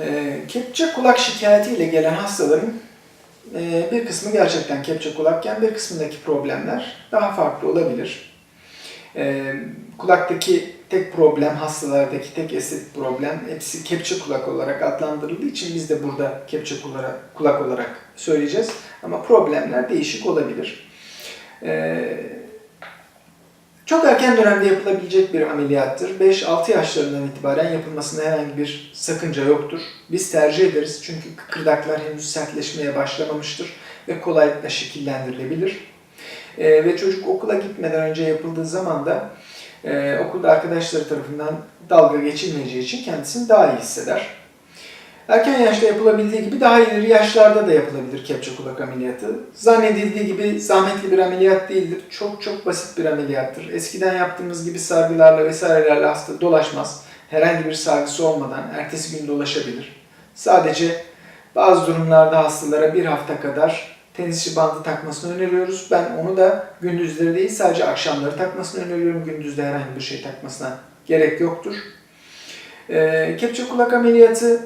Ee, kepçe kulak şikayetiyle gelen hastaların e, bir kısmı gerçekten kepçe kulakken bir kısmındaki problemler daha farklı olabilir. Ee, kulaktaki tek problem, hastalardaki tek estetik problem hepsi kepçe kulak olarak adlandırıldığı için biz de burada kepçe kulak, olarak söyleyeceğiz. Ama problemler değişik olabilir. Ee, çok erken dönemde yapılabilecek bir ameliyattır. 5-6 yaşlarından itibaren yapılmasında herhangi bir sakınca yoktur. Biz tercih ederiz çünkü kıkırdaklar henüz sertleşmeye başlamamıştır ve kolaylıkla şekillendirilebilir. Ee, ve çocuk okula gitmeden önce yapıldığı zaman da e, okulda arkadaşları tarafından dalga geçilmeyeceği için kendisini daha iyi hisseder. Erken yaşta yapılabildiği gibi daha ileri yaşlarda da yapılabilir kepçe kulak ameliyatı. Zannedildiği gibi zahmetli bir ameliyat değildir. Çok çok basit bir ameliyattır. Eskiden yaptığımız gibi sargılarla vesairelerle hasta dolaşmaz. Herhangi bir sargısı olmadan ertesi gün dolaşabilir. Sadece bazı durumlarda hastalara bir hafta kadar tenisçi bandı takmasını öneriyoruz. Ben onu da gündüzleri değil sadece akşamları takmasını öneriyorum. Gündüzde herhangi bir şey takmasına gerek yoktur. Ee, kepçe kulak ameliyatı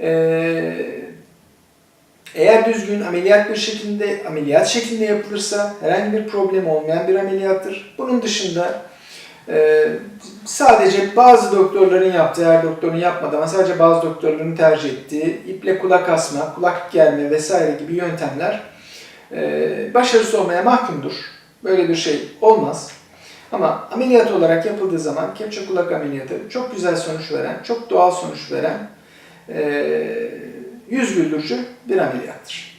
ee, eğer düzgün ameliyat bir şekilde ameliyat şeklinde yapılırsa herhangi bir problem olmayan bir ameliyattır. Bunun dışında e, sadece bazı doktorların yaptığı, her doktorun yapmadığı ama sadece bazı doktorların tercih ettiği iple kulak asma, kulak germe vesaire gibi yöntemler e, başarısız olmaya mahkumdur. Böyle bir şey olmaz. Ama ameliyat olarak yapıldığı zaman kepçe kulak ameliyatı çok güzel sonuç veren, çok doğal sonuç veren e, yüz güldürücü bir ameliyattır.